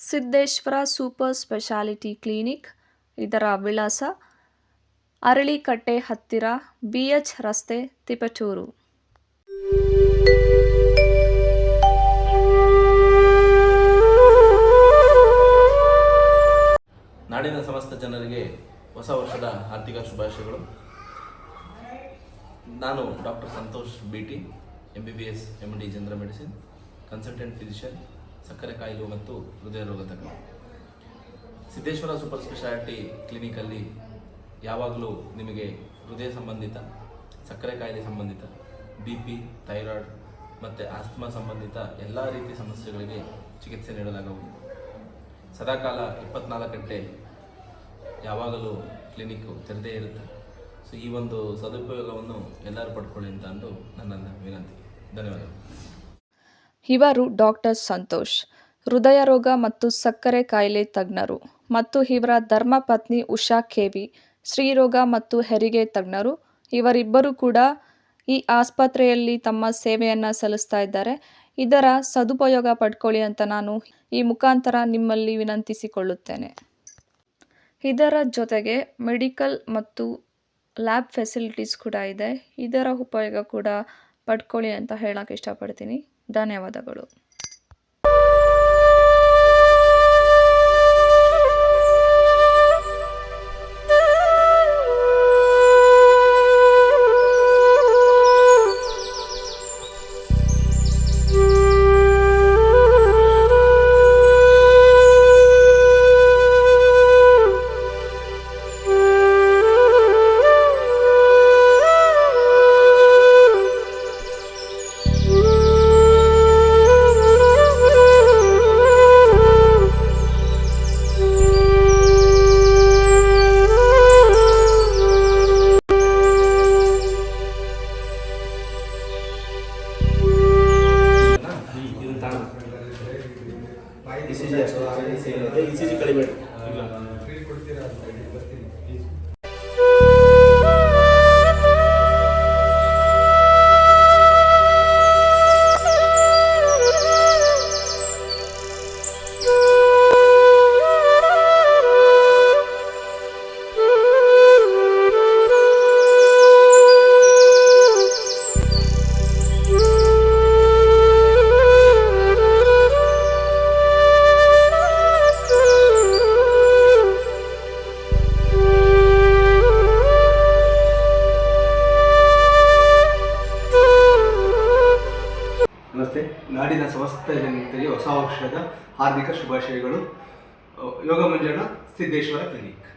Siddeshwara super speciality clinic, ಇದರ ವಿಳಾಸ ಅರಳಿಕಟ್ಟೆ ಹತ್ತಿರ ಬಿ ಎಚ್ ರಸ್ತೆ ತಿಪಟೂರು ನಾಡಿನ ಸಮಸ್ತ ಜನರಿಗೆ ಹೊಸ ವರ್ಷದ ಆರ್ಥಿಕ ಶುಭಾಶಯಗಳು. ನಾನು doctor Santosh B T M B B S M D general medicine consultant physician ಸಕ್ಕರೆ ಕಾಯಿಲು ಮತ್ತು ಹೃದಯ ರೋಗ ತಜ್ಞ. ಸಿದ್ದೇಶ್ವರ ಸೂಪರ್ ಸ್ಪೆಷಾಲಿಟಿ ಕ್ಲಿನಿಕಲ್ಲಿ ಯಾವಾಗಲೂ ನಿಮಗೆ ಹೃದಯ ಸಂಬಂಧಿತ, ಸಕ್ಕರೆ ಕಾಯಿಲೆ ಸಂಬಂಧಿತ, ಬಿ ಪಿ, ಥೈರಾಯ್ಡ್ ಮತ್ತು ಆಸ್ತಮಾ ಸಂಬಂಧಿತ ಎಲ್ಲ ರೀತಿಯ ಸಮಸ್ಯೆಗಳಿಗೆ ಚಿಕಿತ್ಸೆ ನೀಡಲಾಗುವುದು. ಸದಾಕಾಲ ಇಪ್ಪತ್ನಾಲ್ಕು ಗಂಟೆ ಯಾವಾಗಲೂ ಕ್ಲಿನಿಕ್ಕು ತೆರೆದೇ ಇರುತ್ತೆ. ಸೊ ಈ ಒಂದು ಸದುಪಯೋಗವನ್ನು ಎಲ್ಲರೂ ಪಡ್ಕೊಳ್ಳಿ ಅಂತ ಅಂದು ನನ್ನ ವಿನಂತಿ. ಧನ್ಯವಾದಗಳು. ಇವರು ಡಾಕ್ಟರ್ ಸಂತೋಷ್. ಹೃದಯ ರೋಗ ಮತ್ತು ಸಕ್ಕರೆ ಕಾಯಿಲೆ ತಜ್ಞರು ಮತ್ತು ಇವರ ಧರ್ಮಪತ್ನಿ ಉಷಾ ಕೆವಿ ಸ್ತ್ರೀರೋಗ ಮತ್ತು ಹೆರಿಗೆ ತಜ್ಞರು. ಇವರಿಬ್ಬರು ಕೂಡ ಈ ಆಸ್ಪತ್ರೆಯಲ್ಲಿ ತಮ್ಮ ಸೇವೆಯನ್ನು ಸಲ್ಲಿಸ್ತಾ ಇದ್ದಾರೆ. ಇದರ ಸದುಪಯೋಗ ಪಡ್ಕೊಳ್ಳಿ ಅಂತ ನಾನು ಈ ಮುಖಾಂತರ ನಿಮ್ಮಲ್ಲಿ ವಿನಂತಿಸಿಕೊಳ್ಳುತ್ತೇನೆ. ಇದರ ಜೊತೆಗೆ ಮೆಡಿಕಲ್ ಮತ್ತು ಲ್ಯಾಬ್ ಫೆಸಿಲಿಟೀಸ್ ಕೂಡ ಇದೆ. ಇದರ ಉಪಯೋಗ ಕೂಡ ಪಡ್ಕೊಳ್ಳಿ ಅಂತ ಹೇಳೋಕ್ಕೆ ಇಷ್ಟಪಡ್ತೀನಿ. ಧನ್ಯವಾದಗಳು. ಇ ಸಿ ಜಿ ಅಷ್ಟು ಇ ಸಿ ಜಿ ಕಲಿಬೇಕು ನಮಸ್ತೆ. ನಾಡಿನ ಸಮಸ್ತ ಜನತೆಗೆ ಹೊಸ ವರ್ಷದ ಹಾರ್ದಿಕ ಶುಭಾಶಯಗಳು. ಅಹ್, ಯೋಗ ಮಂಜಣ್ಣ ಸಿದ್ದೇಶ್ವರ ಕ್ಲಿನಿಕ್.